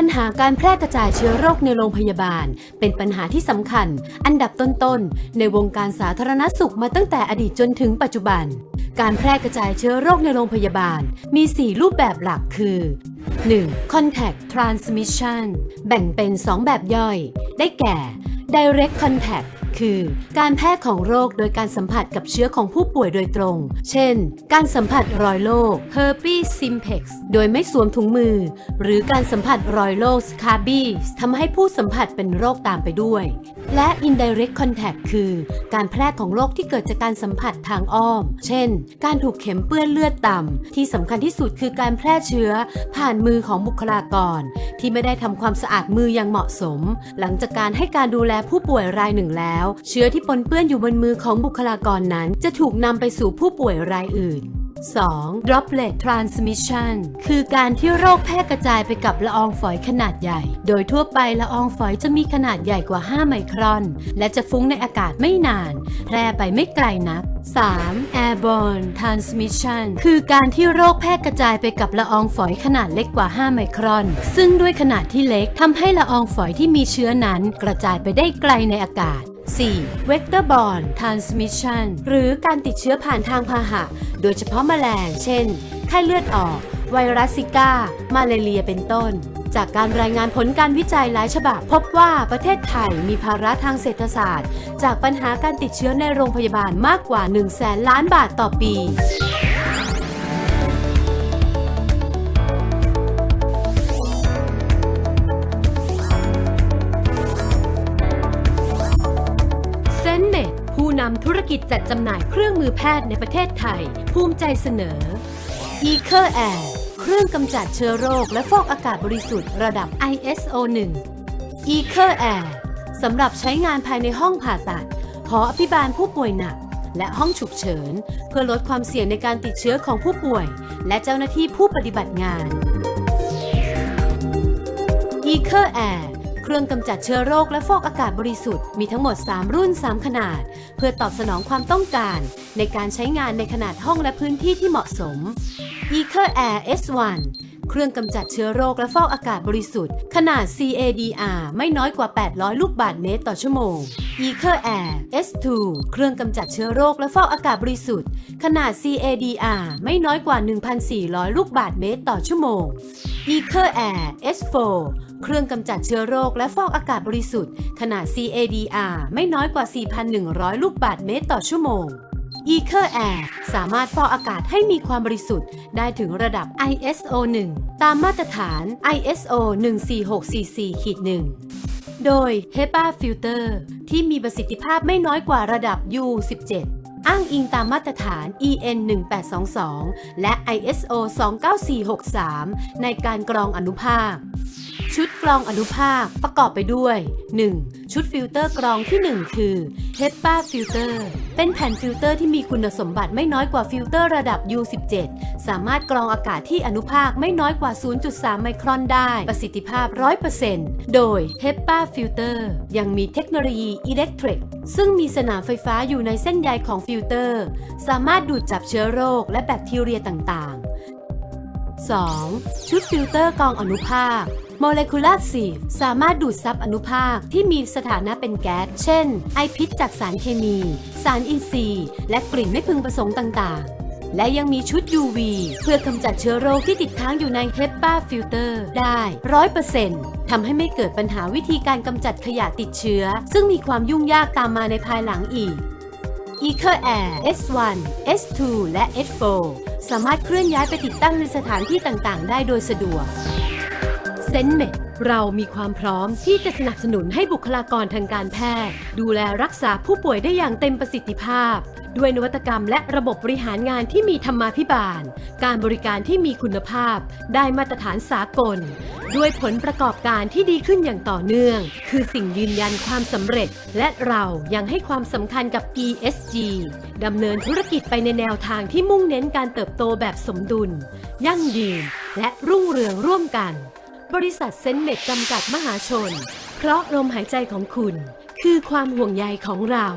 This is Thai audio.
ปัญหาการแพร่กระจายเชื้อโรคในโรงพยาบาล เป็นปัญหาที่สำคัญ อันดับต้นๆ ในวงการสาธารณสุขมาตั้งแต่อดีตจนถึงปัจจุบัน การแพร่กระจายเชื้อโรคในโรงพยาบาล มี 4 รูปแบบหลักคือ 1. Contact Transmission แบ่งเป็น 2 แบบย่อย ได้แก่ Direct Contact คือ การแพร่ของโรคโดยการสัมผัสกับเชื้อของผู้ป่วยโดยตรง เช่น การสัมผัสรอยโรค herpes simplex โดยไม่สวมถุงมือ หรือการสัมผัสรอยโรค scabies ทำให้ผู้สัมผัสเป็นโรคตามไปด้วย และ indirect contact คือ การแพร่ของโรคที่เกิดจากการสัมผัสทางอ้อม เช่น การถูกเข็มเปื้อนเลือดต่ำ ที่สำคัญที่สุดคือการแพร่เชื้อ ผ่านมือของบุคลากร ที่ไม่ได้ทำความสะอาดมืออย่างเหมาะสม หลังจากการให้การดูแลผู้ป่วยรายหนึ่งแล้วเชื้อที่ปนเปื้อนอยู่บนมือของบุคลากรนั้น จะถูกนำไปสู่ผู้ป่วยรายอื่น 2. droplet transmission คือการที่โรคแพร่กระจายไปกับละอองฝอยขนาดใหญ่ โดยทั่วไปละอองฝอยจะมีขนาดใหญ่กว่า 5 ไมครอน และจะฟุ้งในอากาศไม่นาน แพร่ไปไม่ไกลนัก 3. airborne transmission คือการที่โรคแพร่กระจายไปกับละอองฝอยขนาดเล็กกว่า 5 ไมครอน ซึ่งด้วยขนาดที่เล็กทำให้ละอองฝอยที่มีเชื้อนั้นกระจายไปได้ไกลในอากาศ 4. vector-borne transmission หรือการติดเชื้อผ่านทางพาหะ โดยเฉพาะแมลง เช่น ไข้เลือดออก ไวรัสซิก้า มาเลเรียเป็นต้น จากการรายงานผลการวิจัยหลายฉบับ พบว่าประเทศไทยมีภาระทางเศรษฐศาสตร์ จากปัญหาการติดเชื้อในโรงพยาบาลมากกว่า 1 0 0 0 0แสนล้านบาทต่อปี ผู้นำธุรกิจจัดจำหน่ายเครื่องมือแพทย์ในประเทศไทย ภูมิใจเสนอ e c e r Air เครื่องกำจัดเชื้อโรคและฟอกอากาศบริสุทธิ์ระดับ ISO 1 e c e r Air สำหรับใช้งานภายในห้องผ่าตัด หออภิบาลผู้ป่วยหนัก และห้องฉุกเฉิน เพื่อลดความเสี่ยงในการติดเชื้อของผู้ป่วย และเจ้าหน้าที่ผู้ปฏิบัติงาน e c e r Air เครื่องกำจัดเชื้อโรคและฟอกอากาศบริสุทธิ์มีทั้งหมด 3 รุ่น 3 ขนาด เพื่อตอบสนองความต้องการ ในการใช้งานในขนาดห้องและพื้นที่ที่เหมาะสม e c e r Air S1 เครื่องกำจัดเชื้อโรคและฟอกอากาศบริสุทธิ์ ขนาด CADR ไม่น้อยกว่า 800 ลูกบาศก์เมตรต่อชั่วโมง e c e r Air S2 เครื่องกำจัดเชื้อโรคและฟอกอากาศบริสุทธิ์ ขนาด CADR ไม่น้อยกว่า 1,400 ลูกบาศก์เมตรต่อชั่วโมง e c e r Air S4 เครื่องกำจัดเชื้อโรคและฟอกอากาศบริสุทธิ์ ขนาด CADR ไม่น้อยกว่า 4,100 ลูกบาศก์เมตรต่อชั่วโมง e c e r Air สามารถฟอกอากาศให้มีความบริสุทธิ์ได้ถึงระดับ ISO 1 ตามมาตรฐาน ISO 14644-1 โดย HEPA Filter ที่มีประสิทธิภาพไม่น้อยกว่าระดับ U17 อ้างอิงตามมาตรฐาน EN 1822 และ ISO 29463 ในการกรองอนุภาค ชุดกรองอนุภาคประกอบไปด้วย 1. ชุดฟิลเตอร์กรองที่ 1 คือ HEPA Filter เป็นแผ่นฟิลเตอร์ที่มีคุณสมบัติไม่น้อยกว่าฟิลเตอร์ระดับ U17 สามารถกรองอากาศที่อนุภาคไม่น้อยกว่า 0.3 ไมครอนได้ประสิทธิภาพ 100%โดย HEPA Filter ยังมีเทคโนโลยี Electric ซึ่งมีสนามไฟฟ้าอยู่ในเส้นใยของฟิลเตอร์ สามารถดูดจับเชื้อโรคและแบคทีเรียต่างๆ 2. ชุดฟิลเตอร์กรองอนุภาค Molecular Sieve สามารถดูดซับอนุภาคที่มีสถานะเป็นแก๊ส เช่น ไอพิษจากสารเคมี สารอินทรีย์ และกลิ่นไม่พึงประสงค์ต่างๆและยังมีชุด UV เพื่อกำจัดเชื้อโรคที่ติดค้างอยู่ใน HEPA Filter ได้100%ทำให้ไม่เกิดปัญหาวิธีการกำจัดขยะติดเชื้อ ซึ่งมีความยุ่งยากตามมาในภายหลังอีก e c e r Air S1 S2 และ S4 สามารถเคลื่อนย้ายไปติดตั้งในสถานที่ต่างๆ ได้โดยสะดวก เซนเมดเรามีความพร้อมที่จะสนับสนุนให้บุคลากรทางการแพทย์ ดูแลรักษาผู้ป่วยได้อย่างเต็มประสิทธิภาพ ด้วยนวัตกรรมและระบบบริหารงานที่มีธรรมาภิบาล การบริการที่มีคุณภาพ ได้มาตรฐานสากล ด้วยผลประกอบการที่ดีขึ้นอย่างต่อเนื่อง คือสิ่งยืนยันความสำเร็จ และเรายังให้ความสำคัญกับ ESG ดำเนินธุรกิจไปในแนวทางที่มุ่งเน้นการเติบโตแบบสมดุล ยั่งยืน และรุ่งเรืองร่วมกัน บริษัทเซนเมดจำกัดมหาชน เพราะลมหายใจของคุณ คือความห่วงใยของเรา